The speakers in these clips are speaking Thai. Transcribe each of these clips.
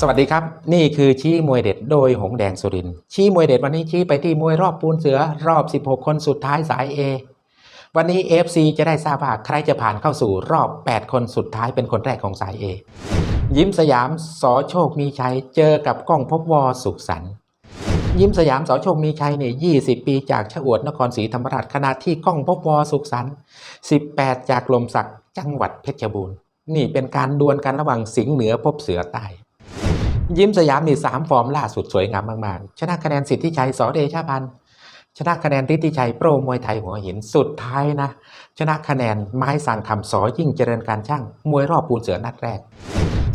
สวัสดีครับ นี่คือชี้มวยเด็ดโดยหงแดงสุรินชี้มวยเด็ดวันนี้ชี้ไปที่มวยรอบปูนเสือรอบ 16 คนสุดท้ายสาย A วันนี้ FC จะได้ทราบว่าใครจะผ่านเข้าสู่รอบ 8 คนสุดท้ายเป็นคนแรกของสาย A ยิ้มสยามสอโชคมีชัยเจอกับก้องพบวอสุขสันต์ยิ้มสยามสอโชคมีชัยเนี่ย20 ปีจากชะอวดนครศรีธรรมราชขณะที่ก้องพบวอสุขสันต์18 จากลมศักดิ์จังหวัดเพชรบูรณ์นี่เป็นการดวลกันระหว่างสิงห์เหนือพบเสือใต้ ยิ้มสยามนี่สามฟอร์มล่าสุดสวยงามมากๆ ชนะคะแนนสิทธิชัยสอเดชาพันธ์ชนะคะแนนทิติชัยโปรมวยไทยหัวหินสุดท้ายนะ ชนะคะแนนไม้สั่งคำสอยิ่งเจริญการช่างมวยรอบปูนเสือนัดแรก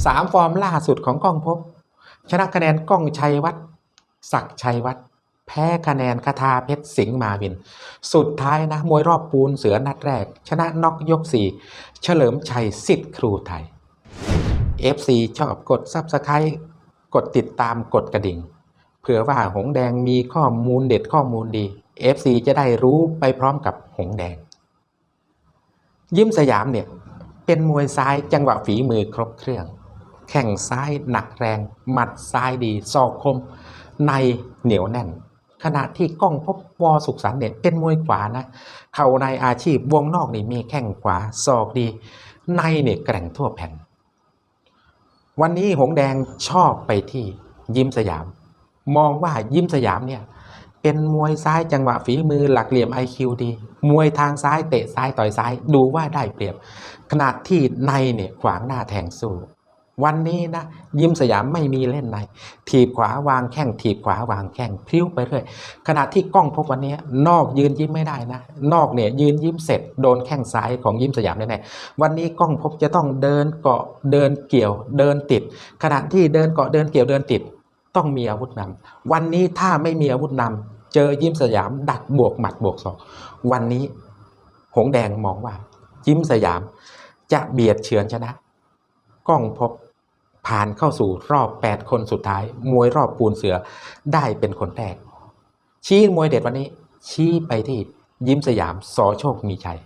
สามฟอร์มล่าสุดของก้องพบ ชนะคะแนนก้องชัยวัฒน์ศักชัยวัฒน์แพ้คะแนนคาทาเพชรสิงห์มาวิน สุดท้ายนะ มวยรอบปูนเสือนัดแรก ชนะน็อกยกสี่เฉลิมชัยสิทธิ์ครูไทย FC ชอบกด Subscribe กดติดตามกดกระดิ่ง เผื่อว่าหงแดงมีข้อมูลเด็ดข้อมูลดี FC จะได้รู้ไปพร้อมกับหงแดง ยิ้มสยามเนี่ยเป็นมวยซ้ายจังหวะฝีมือครบเครื่อง แข่งซ้ายหนักแรง หมัดซ้ายดีศอกคม ในเหนียวแน่น ขณะที่ก้องพบวอสุขสันเนี่ยเป็นมวยขวานะ เข่าในอาชีพวงนอกนี่มีแข้งขวาศอกดี ในเนี่ยแกร่งทั่วแผ่น วันนี้หงแดงชอบไปที่ยิ้มสยาม มองว่ายิ้มสยามเนี่ยเป็นมวยซ้ายจังหวะฝีมือหลักเหลี่ยม IQ ดี มวยทางซ้ายเตะซ้ายต่อยซ้ายดูว่าได้เปรียบ ขนาดที่ในเนี่ยขวางหน้าแทงสู้ วันนี้นะยิ้มสยามไม่มีเล่นในถีบขวาวางแข้งถีบขวาวางแข้งพลิ้วไปเรื่อยขณะที่กล้องพบวันนี้นอกยืนยิ้มไม่ได้นะ นอกเนี่ยยืนยิ้มเสร็จโดนแข้งซ้ายของยิ้มสยามแน่ๆวันนี้กล้องพบจะต้องเดินเกาะเดินเกี่ยวเดินติด ขณะที่เดินเกาะเดินเกี่ยวเดินติด ต้องมีอาวุธนำวันนี้ถ้าไม่มีอาวุธนำเจอยิ้มสยามดักบวกหมัดบวกศอกวันนี้หงแดงมองว่ายิ้มสยามจะเบียดเฉือนชนะ กล้องพบ ผ่านเข้าสู่รอบ 8 คนสุดท้าย มวยรอบปูนเสือได้เป็นคนแรก ชี้มวยเด็ดวันนี้ ชี้ไปที่ยิ้มสยามสอโชคมีชัย